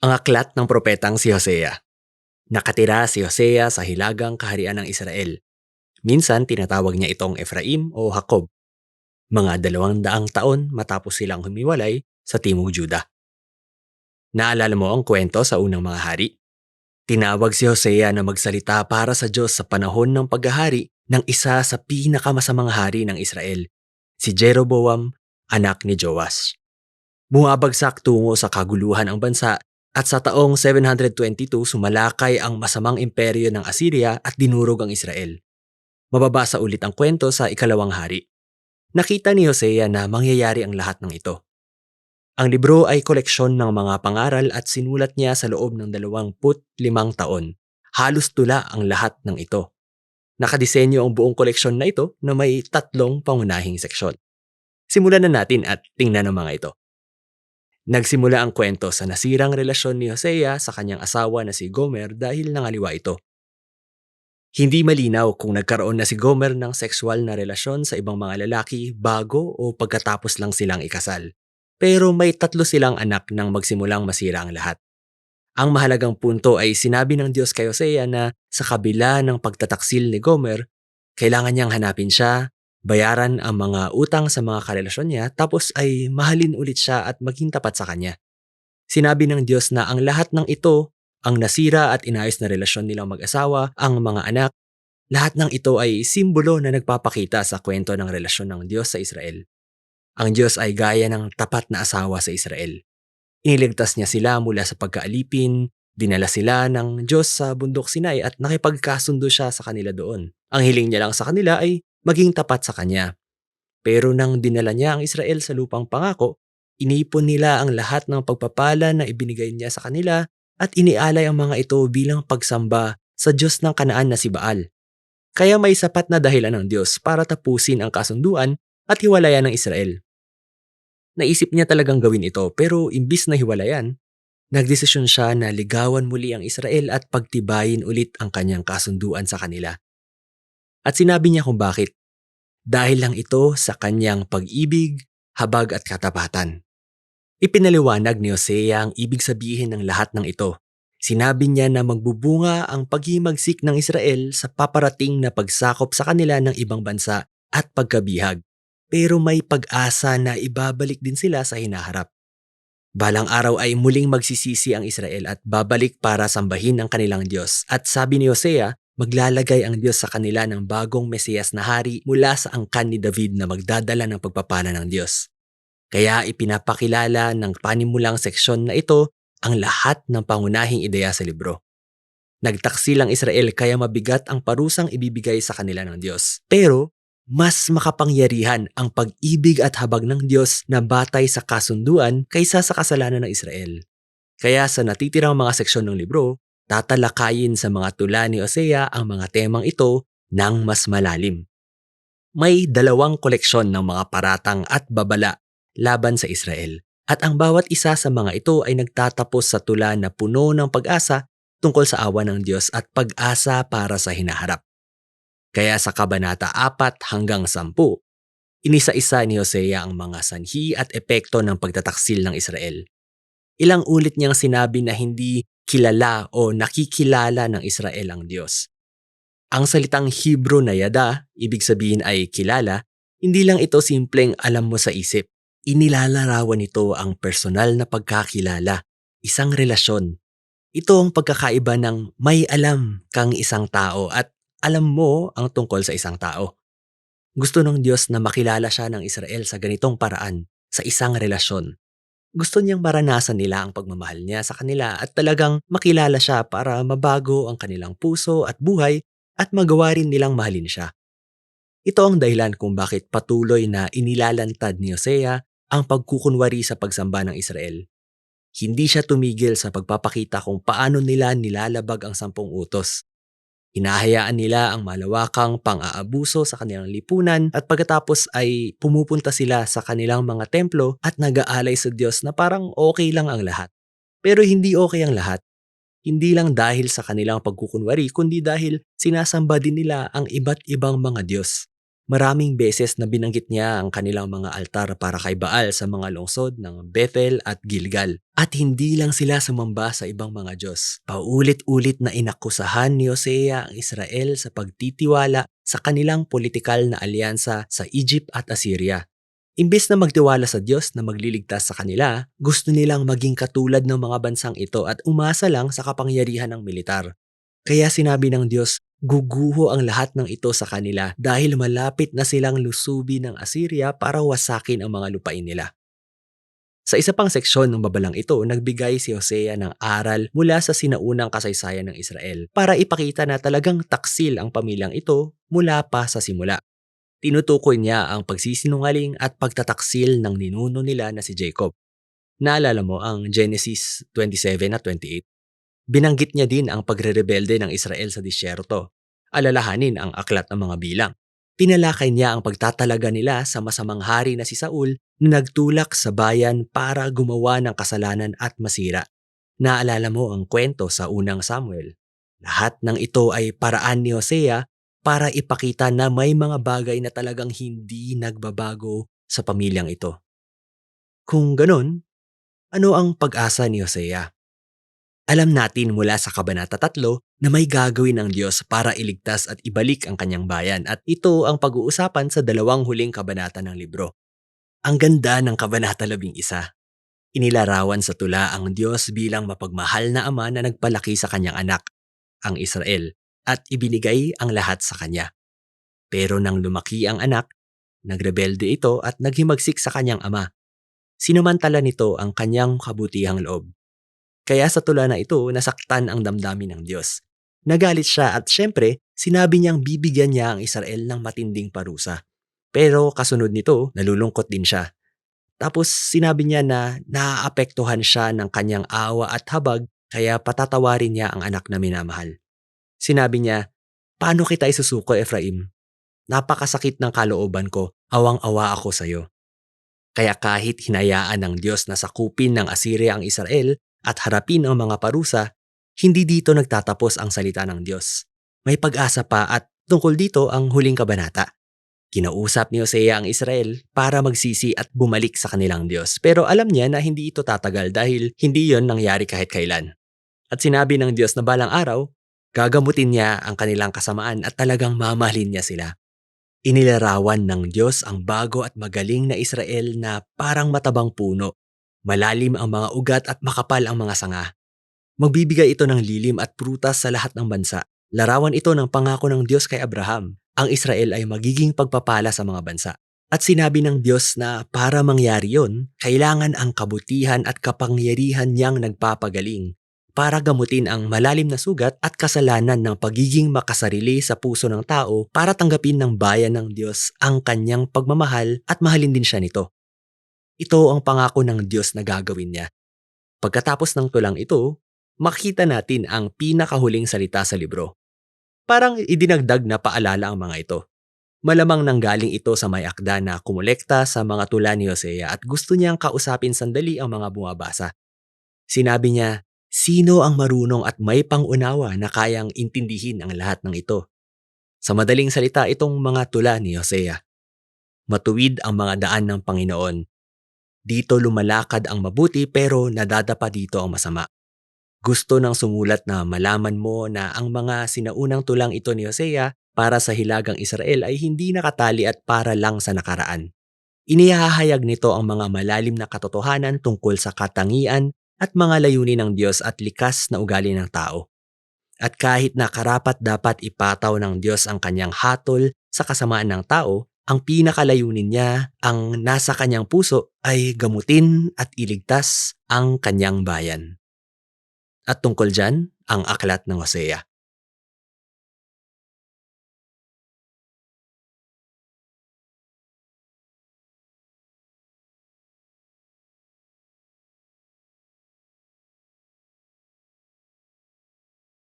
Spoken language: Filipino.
Ang aklat ng propetang si Hosea. Nakatira si Hosea sa hilagang kaharian ng Israel. Minsan tinatawag niya itong Ephraim o Jacob. Mga dalawang daang taon matapos silang humiwalay sa Timog Juda. Naalala mo ang kwento sa unang mga hari? Tinawag si Hosea na magsalita para sa Diyos sa panahon ng paghahari ng isa sa pinakamasamang hari ng Israel, si Jeroboam, anak ni Joas. Bumabagsak tungo sa kaguluhan ang bansa at sa taong 722 sumalakay ang masamang imperyo ng Assyria at dinurog ang Israel. Mababasa ulit ang kwento sa ikalawang hari. Nakita ni Hosea na mangyayari ang lahat ng ito. Ang libro ay koleksyon ng mga pangaral at sinulat niya sa loob ng 25 taon. Halos tula ang lahat ng ito. Nakadisenyo ang buong koleksyon na ito na may tatlong pangunahing seksyon. Simulan na natin at tingnan ang mga ito. Nagsimula ang kwento sa nasirang relasyon ni Hosea sa kanyang asawa na si Gomer dahil nangaliwa ito. Hindi malinaw kung nagkaroon na si Gomer ng sexual na relasyon sa ibang mga lalaki bago o pagkatapos lang silang ikasal. Pero may tatlo silang anak nang magsimulang masira ang lahat. Ang mahalagang punto ay sinabi ng Diyos kay Hosea na sa kabila ng pagtataksil ni Gomer, kailangan niyang hanapin siya, bayaran ang mga utang sa mga karelasyon niya, tapos ay mahalin ulit siya at maging tapat sa kanya. Sinabi ng Diyos na ang lahat ng ito, ang nasira at inayos na relasyon nilang mag-asawa, ang mga anak, lahat ng ito ay simbolo na nagpapakita sa kwento ng relasyon ng Diyos sa Israel. Ang Diyos ay gaya ng tapat na asawa sa Israel. Iniligtas niya sila mula sa pagkaalipin, dinala sila ng Diyos sa bundok Sinai at nakipagkasundo siya sa kanila doon. Ang hiling niya lang sa kanila ay maging tapat sa kanya. Pero nang dinala niya ang Israel sa lupang pangako, inipon nila ang lahat ng pagpapala na ibinigay niya sa kanila at inialay ang mga ito bilang pagsamba sa Diyos ng Kanaan na si Baal. Kaya may sapat na dahilan ng Diyos para tapusin ang kasunduan at hiwalayan ng Israel. Naisip niya talagang gawin ito pero imbis na hiwalayan, nagdesisyon siya na ligawan muli ang Israel at pagtibayin ulit ang kanyang kasunduan sa kanila. At sinabi niya kung bakit. Dahil lang ito sa kanyang pag-ibig, habag at katapatan. Ipinaliwanag ni Hosea ang ibig sabihin ng lahat ng ito. Sinabi niya na magbubunga ang paghimagsik ng Israel sa paparating na pagsakop sa kanila ng ibang bansa at pagkabihag. Pero may pag-asa na ibabalik din sila sa hinaharap. Balang araw ay muling magsisisi ang Israel at babalik para sambahin ang kanilang Diyos. At sabi ni Hosea, maglalagay ang Diyos sa kanila ng bagong Mesiyas na hari mula sa angkan ni David na magdadala ng pagpapala ng Diyos. Kaya ipinapakilala ng panimulang seksyon na ito ang lahat ng pangunahing ideya sa libro. Nagtaksil ang Israel kaya mabigat ang parusang ibibigay sa kanila ng Diyos. Pero mas makapangyarihan ang pag-ibig at habag ng Diyos na batay sa kasunduan kaysa sa kasalanan ng Israel. Kaya sa natitirang mga seksyon ng libro, tatalakayin sa mga tula ni Osea ang mga temang ito ng mas malalim. May dalawang koleksyon ng mga paratang at babala laban sa Israel. At ang bawat isa sa mga ito ay nagtatapos sa tula na puno ng pag-asa tungkol sa awa ng Diyos at pag-asa para sa hinaharap. Kaya sa Kabanata 4 hanggang 10, inisa-isa ni Hosea ang mga sanhi at epekto ng pagtataksil ng Israel. Ilang ulit niyang sinabi na hindi kilala o nakikilala ng Israel ang Diyos. Ang salitang Hebrew na yada, ibig sabihin ay kilala, hindi lang ito simpleng alam mo sa isip. Inilalarawan nito ang personal na pagkakilala, isang relasyon. Ito ang pagkakaiba ng may alam kang isang tao at alam mo ang tungkol sa isang tao. Gusto ng Diyos na makilala siya ng Israel sa ganitong paraan, sa isang relasyon. Gusto niyang maranasan nila ang pagmamahal niya sa kanila at talagang makilala siya para mabago ang kanilang puso at buhay at magawa rin nilang mahalin siya. Ito ang dahilan kung bakit patuloy na inilalantad ni Hosea ang pagkukunwari sa pagsamba ng Israel. Hindi siya tumigil sa pagpapakita kung paano nila nilalabag ang sampung utos. Hinahayaan nila ang malawakang pang-aabuso sa kanilang lipunan at pagkatapos ay pumupunta sila sa kanilang mga templo at nag-aalay sa Diyos na parang okay lang ang lahat. Pero hindi okay ang lahat. Hindi lang dahil sa kanilang pagkukunwari kundi dahil sinasamba din nila ang iba't ibang mga Diyos. Maraming beses na binanggit niya ang kanilang mga altar para kay Baal sa mga lungsod ng Bethel at Gilgal. At hindi lang sila sumamba sa ibang mga Diyos. Paulit-ulit na inakusahan ni Hosea ang Israel sa pagtitiwala sa kanilang politikal na alyansa sa Egypt at Assyria. Imbes na magtiwala sa Diyos na magliligtas sa kanila, gusto nilang maging katulad ng mga bansang ito at umasa lang sa kapangyarihan ng militar. Kaya sinabi ng Diyos, guguho ang lahat ng ito sa kanila dahil malapit na silang lusubi ng Assyria para wasakin ang mga lupain nila. Sa isa pang seksyon ng babalang ito, nagbigay si Hosea ng aral mula sa sinaunang kasaysayan ng Israel para ipakita na talagang taksil ang pamilyang ito mula pa sa simula. Tinutukoy niya ang pagsisinungaling at pagtataksil ng ninuno nila na si Jacob. Naalala mo ang Genesis 27 at 28? Binanggit niya din ang pagre-rebelde ng Israel sa disyerto. Alalahanin ang aklat ng mga bilang. Pinalakay niya ang pagtatalaga nila sa masamang hari na si Saul na nagtulak sa bayan para gumawa ng kasalanan at masira. Naalala mo ang kwento sa unang Samuel. Lahat ng ito ay paraan ni Hosea para ipakita na may mga bagay na talagang hindi nagbabago sa pamilyang ito. Kung ganun, ano ang pag-asa ni Hosea? Alam natin mula sa Kabanata 3 na may gagawin ng Diyos para iligtas at ibalik ang kanyang bayan at ito ang pag-uusapan sa dalawang huling kabanata ng libro. Ang ganda ng Kabanata 11. Inilarawan sa tula ang Diyos bilang mapagmahal na ama na nagpalaki sa kanyang anak, ang Israel, at ibinigay ang lahat sa kanya. Pero nang lumaki ang anak, nagrebelde ito at naghimagsik sa kanyang ama. Sinamantala nito ang kanyang kabutihang loob kaya sa tula na ito, nasaktan ang damdamin ng Diyos. Nagalit siya at syempre, sinabi niyang bibigyan niya ang Israel ng matinding parusa. Pero kasunod nito, nalulungkot din siya. Tapos sinabi niya na naaapektuhan siya ng kanyang awa at habag kaya patatawarin niya ang anak na minamahal. Sinabi niya, Paano kita isusuko, Ephraim? Napakasakit ng kalooban ko, awang-awa ako sa iyo. Kaya kahit hinayaan ng Diyos na sakupin ng Assyria ang Israel, at harapin ang mga parusa, hindi dito nagtatapos ang salita ng Diyos. May pag-asa pa at tungkol dito ang huling kabanata. Kinausap ni Hosea ang Israel para magsisi at bumalik sa kanilang Diyos. Pero alam niya na hindi ito tatagal dahil hindi yon nangyari kahit kailan. At sinabi ng Diyos na balang araw, gagamutin niya ang kanilang kasamaan at talagang mamahalin niya sila. Inilarawan ng Diyos ang bago at magaling na Israel na parang matabang puno Malalim ang mga ugat at makapal ang mga sanga. Magbibigay ito ng lilim at prutas sa lahat ng bansa. Larawan ito ng pangako ng Diyos kay Abraham. Ang Israel ay magiging pagpapala sa mga bansa. At sinabi ng Diyos na para mangyari yon, kailangan ang kabutihan at kapangyarihan niyang nagpapagaling para gamutin ang malalim na sugat at kasalanan ng pagiging makasarili sa puso ng tao para tanggapin ng bayan ng Diyos ang kanyang pagmamahal at mahalin din siya nito. Ito ang pangako ng Diyos na gagawin niya. Pagkatapos ng tulang ito, makita natin ang pinakahuling salita sa libro. Parang idinagdag na paalala ang mga ito. Malamang nanggaling ito sa may akda na kumulekta sa mga tula ni Hosea at gusto niyang kausapin sandali ang mga bumabasa. Sinabi niya, sino ang marunong at may pangunawa na kayang intindihin ang lahat ng ito? Sa madaling salita itong mga tula ni Hosea. Matuwid ang mga daan ng Panginoon dito lumalakad ang mabuti pero nadadapa dito ang masama. Gusto ng sumulat na malaman mo na ang mga sinaunang tulang ito ni Hosea para sa hilagang Israel ay hindi nakatali at para lang sa nakaraan. Inihahayag nito ang mga malalim na katotohanan tungkol sa katangian at mga layunin ng Diyos at likas na ugali ng tao. At kahit na karapat dapat ipataw ng Diyos ang kanyang hatol sa kasamaan ng tao, ang pinakalayunin niya, ang nasa kanyang puso ay gamutin at iligtas ang kanyang bayan. At tungkol dyan, ang aklat ng Hosea.